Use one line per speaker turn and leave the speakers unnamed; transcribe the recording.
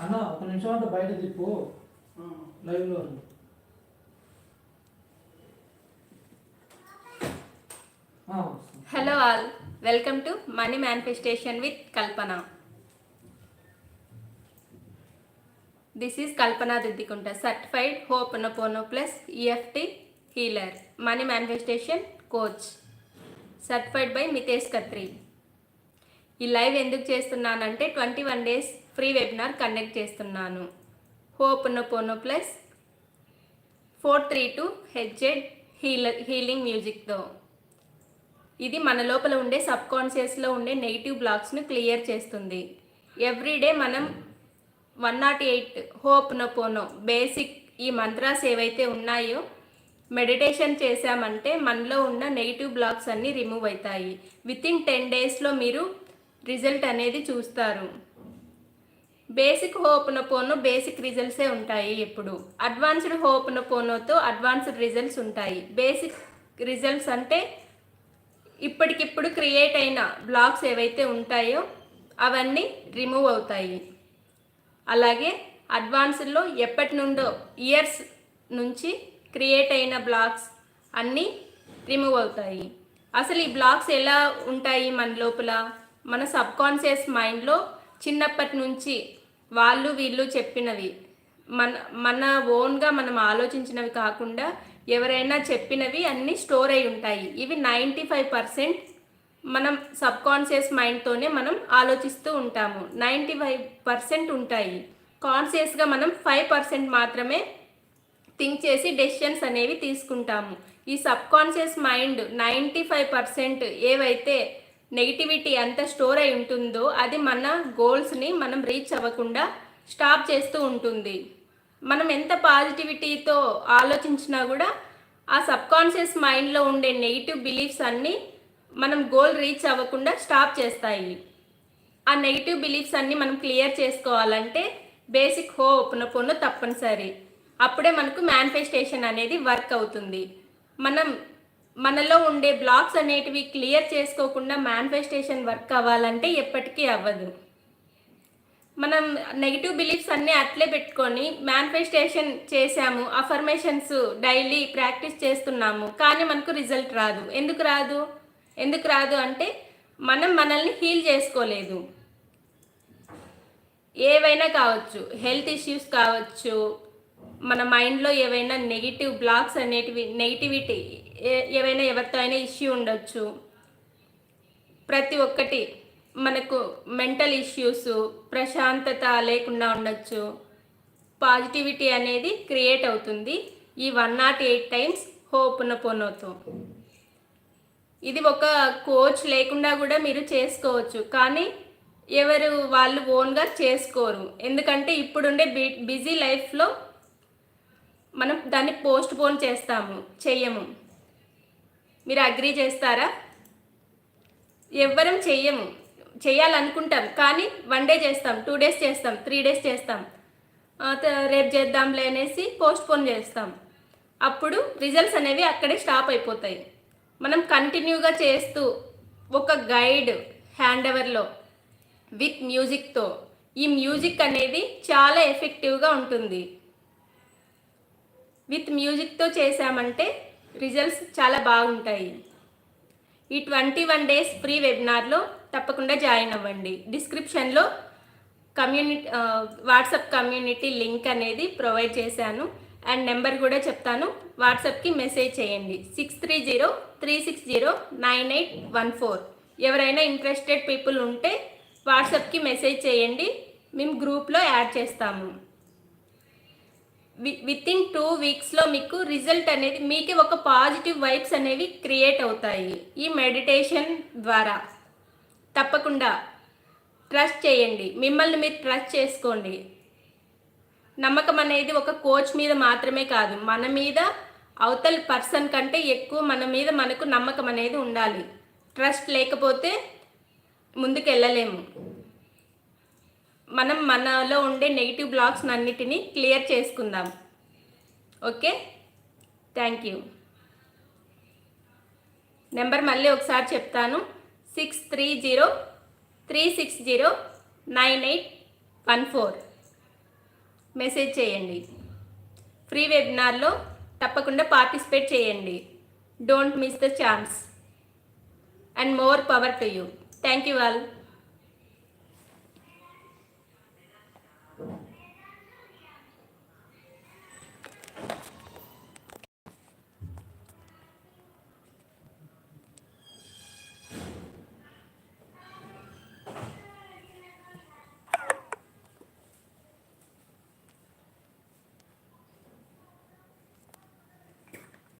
అన్న ఒక నిమిషం అంటే బయట తిప్పు. లైవ్లో
hello all welcome to money manifestation with Kalpana this is Kalpana Diddikunta certified hooponopono plus EFT healer money manifestation coach certified by Mitesh Khatri ఈ లైవ్ ఎందుకు చేస్తున్నానంటే twenty one days free webinar conduct చేస్తున్నాను. Hooponopono plus four three two HZ healer healing మ్యూజిక్తో ఇది మన లోపల ఉండే సబ్ కాన్షియస్లో ఉండే నెగిటివ్ బ్లాక్స్ను క్లియర్ చేస్తుంది. ఎవ్రీడే మనం one nought eight hooponopono basic ఈ మంత్రాస్ ఏవైతే ఉన్నాయో మెడిటేషన్ చేశామంటే మనలో ఉన్న నెగిటివ్ బ్లాక్స్ అన్నీ రిమూవ్ అవుతాయి విత్ ఇన్ టెన్ డేస్లో మీరు రిజల్ట్ అనేది చూస్తారు. బేసిక్ హోప్న పోను బేసిక్ రిజల్ట్సే ఉంటాయి ఎప్పుడు. అడ్వాన్స్డ్ హోప్న పోనోతో అడ్వాన్స్డ్ రిజల్ట్స్ ఉంటాయి. బేసిక్ రిజల్ట్స్ అంటే ఇప్పటికిప్పుడు క్రియేట్ అయిన బ్లాక్స్ ఏవైతే ఉంటాయో అవన్నీ రిమూవ్ అవుతాయి. అలాగే అడ్వాన్స్డ్లో ఎప్పటి నుండో ఇయర్స్ నుంచి క్రియేట్ అయిన బ్లాక్స్ అన్నీ రిమూవ్ అవుతాయి. అసలు ఈ బ్లాక్స్ ఎలా ఉంటాయి మన లోపల? మన సబ్ కాన్షియస్ మైండ్లో చిన్నప్పటి నుంచి వాళ్ళు వీళ్ళు చెప్పినవి. మన మన ఓన్గా మనం ఆలోచించినవి కాకుండా ఎవరైనా చెప్పినవి అన్నీ స్టోర్ అయి ఉంటాయి. ఇవి నైంటీ ఫైవ్ పర్సెంట్ మనం సబ్ కాన్షియస్ మైండ్తోనే మనం ఆలోచిస్తూ ఉంటాము. నైంటీ ఫైవ్ పర్సెంట్ ఉంటాయి. కాన్షియస్గా మనం ఫైవ్ పర్సెంట్ మాత్రమే థింక్ చేసి డెసిషన్స్ అనేవి తీసుకుంటాము. ఈ subconscious mind ninety five percent ఏవైతే నెగిటివిటీ అంత స్టోర్ అయి ఉంటుందో అది మన గోల్స్ని మనం రీచ్ అవ్వకుండా స్టాప్ చేస్తూ ఉంటుంది. మనం ఎంత పాజిటివిటీతో ఆలోచించినా కూడా ఆ సబ్కాన్షియస్ మైండ్లో ఉండే నెగిటివ్ బిలీఫ్స్ అన్నీ మనం గోల్ రీచ్ అవ్వకుండా స్టాప్ చేస్తాయి. ఆ నెగిటివ్ బిలీఫ్స్ అన్నీ మనం క్లియర్ చేసుకోవాలంటే బేసిక్ హో ఓపెన్ తప్పనిసరి. అప్పుడే మనకు మేనిఫెస్టేషన్ అనేది వర్క్ అవుతుంది. మనం మనలో ఉండే బ్లాక్స్ అనేటివి క్లియర్ చేసుకోకుండా మేనిఫెస్టేషన్ వర్క్ అవ్వాలంటే ఎప్పటికీ అవ్వదు. మనం నెగిటివ్ బిలీఫ్స్ అన్నీ అట్లే పెట్టుకొని మేనిఫెస్టేషన్ చేసాము అఫర్మేషన్స్ డైలీ ప్రాక్టీస్ చేస్తున్నాము కానీ మనకు రిజల్ట్ రాదు. ఎందుకు రాదు? ఎందుకు రాదు అంటే మనం మనల్ని హీల్ చేసుకోలేదు. ఏవైనా కావచ్చు హెల్త్ ఇష్యూస్ కావచ్చు మన మైండ్లో ఏవైనా నెగిటివ్ బ్లాక్స్ అనేటివి నెగిటివిటీ ఏవైనా ఎవరితో అయినా ఇష్యూ ఉండొచ్చు. ప్రతి ఒక్కటి మనకు మెంటల్ ఇష్యూస్ ప్రశాంతత లేకుండా ఉండొచ్చు. పాజిటివిటీ అనేది క్రియేట్ అవుతుంది. ఈ వన్ నాట్ ఎయిట్ టైమ్స్ హోపున పొనోతో ఇది ఒక కోచ్ లేకుండా కూడా మీరు చేసుకోవచ్చు. కానీ ఎవరు వాళ్ళు ఓన్గా చేసుకోరు. ఎందుకంటే ఇప్పుడుండే బి బిజీ లైఫ్లో మనం దాన్ని పోస్ట్ పోన్ చేస్తాము చెయ్యము మీరు అగ్రీ చేస్తారా? ఎవ్వరం చెయ్యము. చేయాలనుకుంటాం కానీ వన్ డే చేస్తాం టూ డేస్ చేస్తాం త్రీ డేస్ చేస్తాం. రేపు చేద్దాంలే అనేసి పోస్ట్ పోన్ చేస్తాం. అప్పుడు రిజల్ట్స్ అనేవి అక్కడే స్టాప్ అయిపోతాయి. మనం కంటిన్యూగా చేస్తూ ఒక గైడ్ హ్యాండ్ ఓవర్లో విత్ మ్యూజిక్తో ఈ మ్యూజిక్ అనేది చాలా ఎఫెక్టివ్గా ఉంటుంది. విత్ మ్యూజిక్తో చేశామంటే రిజల్ట్స్ చాలా బాగుంటాయి. ఈ ట్వంటీ వన్ డేస్ ఫ్రీ వెబినార్లో తప్పకుండా జాయిన్ అవ్వండి. డిస్క్రిప్షన్లో కమ్యూనిటీ వాట్సాప్ కమ్యూనిటీ లింక్ అనేది ప్రొవైడ్ చేశాను. అండ్ నెంబర్ కూడా చెప్తాను. వాట్సాప్కి మెసేజ్ చేయండి. Six three zero three six zero nine eight one four. ఎవరైనా ఇంట్రెస్టెడ్ పీపుల్ ఉంటే వాట్సాప్కి మెసేజ్ చేయండి. మేము గ్రూప్లో యాడ్ చేస్తాము. విత్ ఇన్ టూ వీక్స్లో మీకు రిజల్ట్ అనేది మీకే ఒక పాజిటివ్ వైబ్స్ అనేవి క్రియేట్ అవుతాయి. ఈ మెడిటేషన్ ద్వారా. తప్పకుండా ట్రస్ట్ చేయండి. మిమ్మల్ని మీరు ట్రస్ట్ చేసుకోండి. నమ్మకం అనేది ఒక కోచ్ మీద మాత్రమే కాదు. మన మీద అవతల పర్సన్ కంటే ఎక్కువ మన మీద మనకు నమ్మకం అనేది ఉండాలి. ట్రస్ట్ లేకపోతే ముందుకు వెళ్ళలేము మనం మనలో ఉండే నెగిటివ్ బ్లాక్స్ అన్నిటినీ క్లియర్ చేసుకుందాం. ఓకే థ్యాంక్ యూ నెంబర్ మళ్ళీ ఒకసారి చెప్తాను. Six three zero three six zero nine eight one four message చేయండి. ఫ్రీ వెబినార్లో తప్పకుండా పార్టిసిపేట్ చేయండి. Don't miss the chance and more power to you thank you all